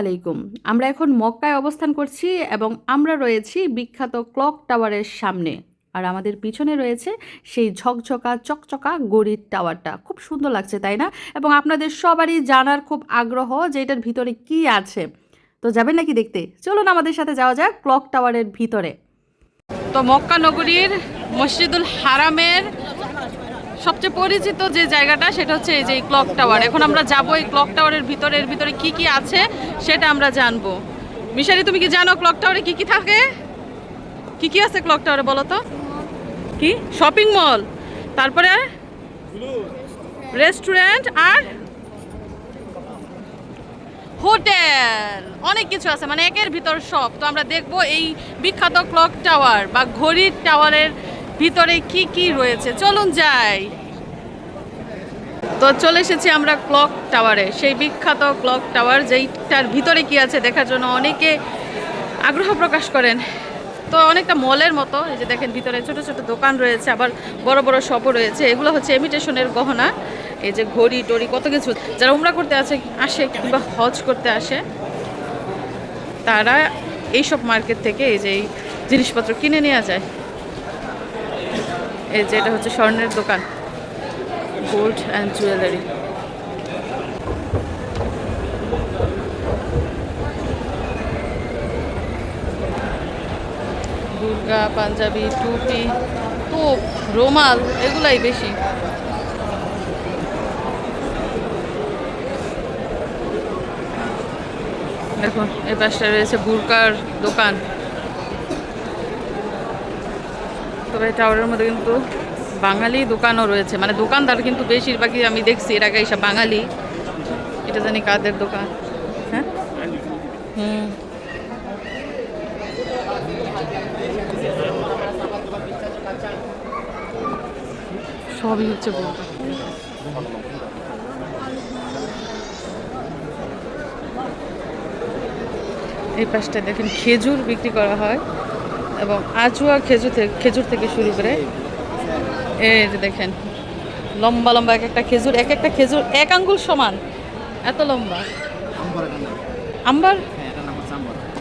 আলাইকুম। আমরা এখন মক্কায় অবস্থান করছি এবং আমরা রয়েছি বিখ্যাত ক্লক টাওয়ারের সামনে। আর আমাদের পিছনে রয়েছে সেই ঝকঝকা, চকচকা গড়ির টাওয়ারটা। খুব সুন্দর লাগছে, তাই না? এবং আপনাদের সবারই জানার খুব আগ্রহ যে এটার ভিতরে কি আছে। তো যাবেন নাকি দেখতে? চলুন আমাদের সাথে যাওয়া যাক ক্লক টাওয়ারের ভিতরে। তো মক্কা নগরীর মসজিদুল হারামের সবচেয়ে পরিচিত যে জায়গাটা সেটা হচ্ছে এই যে ক্লক টাওয়ার এখন আমরা যাব এই ক্লক টাওয়ারের ভিতরে ভিতরে কি কি আছে সেটা আমরা জানব। মিশারি তুমি কি জানো ক্লক টাওয়ারে কি কি থাকে? কি কি আছে ক্লক টাওয়ারে বলো তো? কি? শপিং মল তারপরে রেস্টুরেন্ট আর? হোটেল। অনেক কিছু আছে মানে একের ভিতর সব। তো আমরা দেখব এই বিখ্যাত ক্লক টাওয়ার বা ঘড়ির টাওয়ারের ভিতরে কি কি রয়েছে? চলুন যাই। তো চলে এসেছি আমরা ক্লক টাওয়ারে। সেই বিখ্যাত ক্লক টাওয়ার যেইটার ভিতরে কি আছে দেখার জন্য অনেকে আগ্রহ প্রকাশ করেন। তো অনেকটা মলের মতো, এই যে দেখেন ভিতরে ছোট ছোট দোকান রয়েছে, আবার বড় বড় শপও রয়েছে। এগুলো হচ্ছে এমিটেশনের গহনা। এই যে ঘড়ি টড়ি কত কিছু। যারা উমরা করতে আসে আসে কিংবা হজ করতে আসে, তারা এইসব মার্কেট থেকে এই যে জিনিসপত্র কিনে নেওয়া যায়। এই যে এটা হচ্ছে স্বর্ণের দোকান। Gold and jewellery Durga, Punjabi, টুপি, তোপ, রোমাল, এগুলাই বেশি। দেখুন, এই পাশটা রয়েছে বুরকার দোকান। তবে টাওয়ারের মধ্যে কিন্তু বাঙালি দোকানও রয়েছে। মানে দোকানদার কিন্তু বেশিরভাগই আমি দেখছি, এর আগে এইসব বাঙালি। এটা জানি কাদের দোকান? হ্যাঁ? হুম। সবই হচ্ছে এই পাশটা দেখেন, খেজুর বিক্রি করা হয়। এবং আচুয়া খেজুর থেকে খেজুর থেকে শুরু করে এই যে দেখেন লম্বা লম্বা এক একটা খেজুর এক একটা খেজুর এক আঙ্গুল সমান এত লম্বা। আম্বার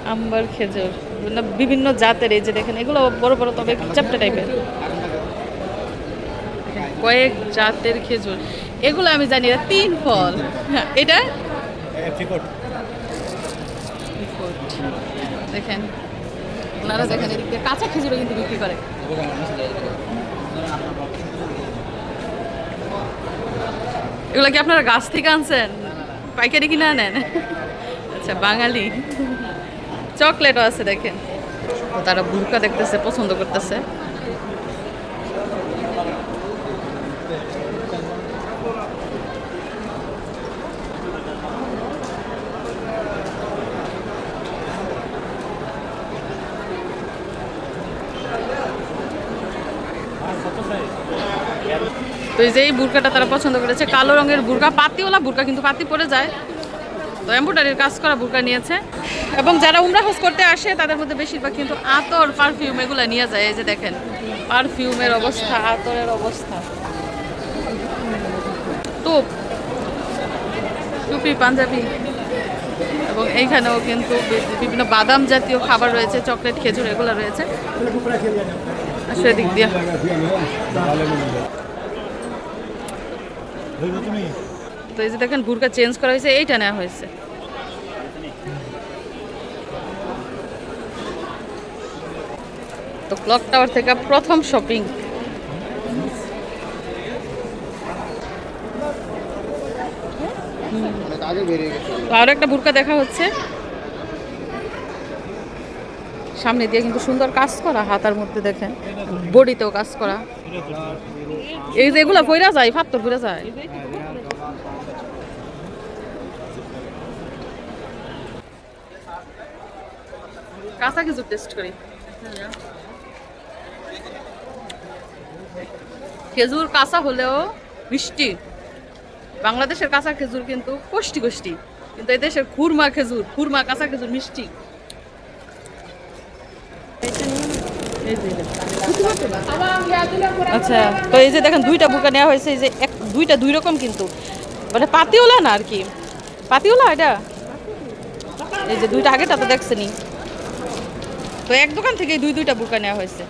আম্বার? খেজুর বিভিন্ন- বিভিন্ন জাতের এই যে দেখেন এগুলো বড় বড় তবে চাপটা টাইপের কয়েক জাতের খেজুর এগুলো আমি জানি না তিন ফল। হ্যাঁ, এটা? দেখেন ওনারা দেখেন এদিক কাঁচা খেজুরও কিন্তু বিক্রি করে। এগুলা কি আপনারা গাছ থেকে আনছেন? পাইকারি কিনা আনেন? আচ্ছা বাঙালি। চকলেটও আছে দেখেন। তারা বুরকা দেখতেছে, পছন্দ করতেছে। তো এই যে এই বুরকাটা তারা পছন্দ করেছে, কালো রঙের বুরকা, পাতিওয়ালা বুরকা কিন্তু পাতি পড়ে যায়। তো এম্ব্রয়ডারির কাজ করা বুরকা নিয়েছে। এবং যারা উমরা হোস করতে আসে, তাদের মধ্যে বেশিরভাগ কিন্তু আতর পারফিউম এগুলো নিয়ে যায়। এই যে দেখেন পারফিউমের অবস্থা, আতরের অবস্থা। টুপ, টুপি, পাঞ্জাবি। এবং এইখানেও কিন্তু বিভিন্ন বাদাম জাতীয় খাবার রয়েছে, চকলেট, খেজুর, এগুলো রয়েছে। আসলে দিক দিয়ে। তো এই যে দেখেন বুরকা চেঞ্জ করা হয়েছে এইটা নেওয়া হয়েছে। তো ক্লক টাওয়ার থেকে প্রথম শপিং আরও একটা বুরকা দেখা হচ্ছে। সামনে দিয়ে কিন্তু সুন্দর কাজ করা হাতার মধ্যে দেখেন। বডিতেও কাজ করা। এই যে এগুলা পইরা যায়, ফাত্তর পইরা যায়। কাঁচা কিছু টেস্ট করি। খেজুর কাঁচা হলেও মিষ্টি। বাংলাদেশের কাঁচা খেজুর কিন্তু কষ্টি কষ্টি। কিন্তু এই দেশের খুরমা খেজুর, খুরমা কাঁচা খেজুর মিষ্টি এই যে এটা। আচ্ছা তো এই যে দেখেন দুইটা বুকা নেওয়া হয়েছে, এই যে এক, দুইটা দুই রকম কিন্তু। মানে পাতিওলা না আর কি? পাতিওলা এটা? এই যে দুইটা আগেটা তো দেখছেনি তো এক দোকান থেকে দুই দুইটা বুরকা নেওয়া হয়েছে।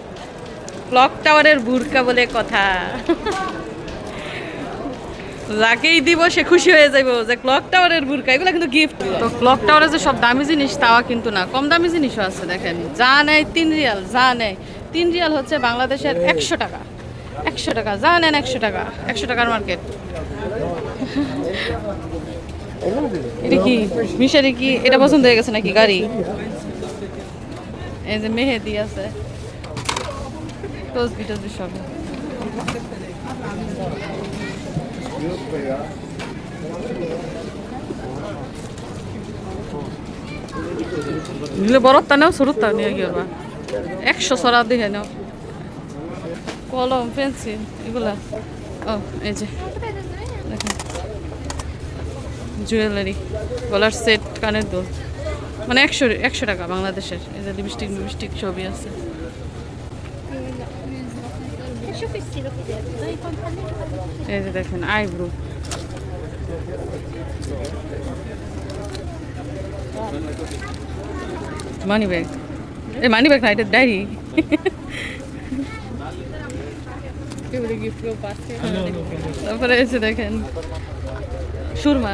ক্লক টাওয়ারের বুরকা বলে কথা। যাকেই দিব সে খুশি হয়ে যাইব। যে ক্লক টাওয়ারের বুরকা, এগুলো কিন্তু গিফট তো ক্লক টাওয়ারে যে সব দামি জিনিস তাওয়া কিন্তু না। কম দামি জিনিসও আছে, দেখেন। যা নেয় তিন রিয়াল, যা নেয়। তিন রিয়াল হচ্ছে বাংলাদেশের একশো টাকা। একশো টাকা, যা নেন একশো টাকা। একশো টাকার মার্কেট। এটা কি? মিশারি কি? এটা পছন্দ হয়ে গেছে নাকি? গাড়ি? এই যে মেহেদি আছে। টসবি টসবি সব নিলে বড়টা নেও ছোটটা নিয়ে গিয়ে একশো সরা দেখে নাও। কলম, পেন্সিল, এগুলা। ও, এই যে। জুয়েলারি, গলার সেট, কানের দুল। মানে একশো একশো টাকা বাংলাদেশের। এই যে লিপস্টিক লিপস্টিক সবই আছে। এই যে দেখেন, আইব্রু। Money bag. এই মানি ব্যাগ না, এটা ডায়েরি। তারপরে এসে দেখেন, সুরমা।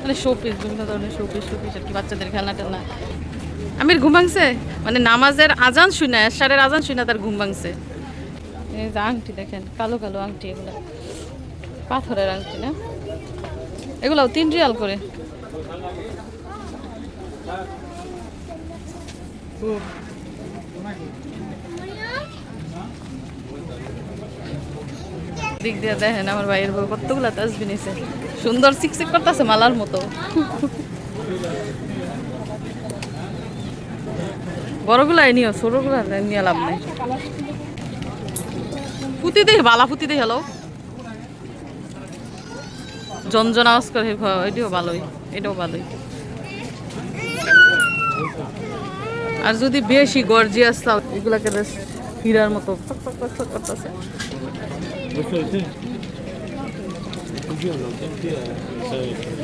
মানে শোপিস বিভিন্ন ধরনের শোপিস শোপিস আর কি, বাচ্চাদের খেলনা টেলনা আমির ঘুম ভাঙছে? মানে নামাজের আজান শুনে এশারের আজান শুনে তার ঘুম ভাঙছে। আংটি দেখেন, কালো কালো আংটি এগুলো। পাথরের আংটি না? এগুলো তিন রিয়াল করে। দিক দিয়ে দেখেন আমার ভাইয়ের বউ কতগুলা তাসবি নিছে। সুন্দর সিকসিক করতেছে মালার মতো। বড়গুলাই নিও, ছোটগুলা নিয়ে লাভ নাই। পুঁতি দেই বালা পুঁতি দেই হ্যালো জনজন আওয়াজ করে এটিও ভালোই, এটাও ভালোই। আর যদি বেশি গর্জিয়াস চাও এগুলাকে বেশ হীরার মতো করতেছে। non sentire.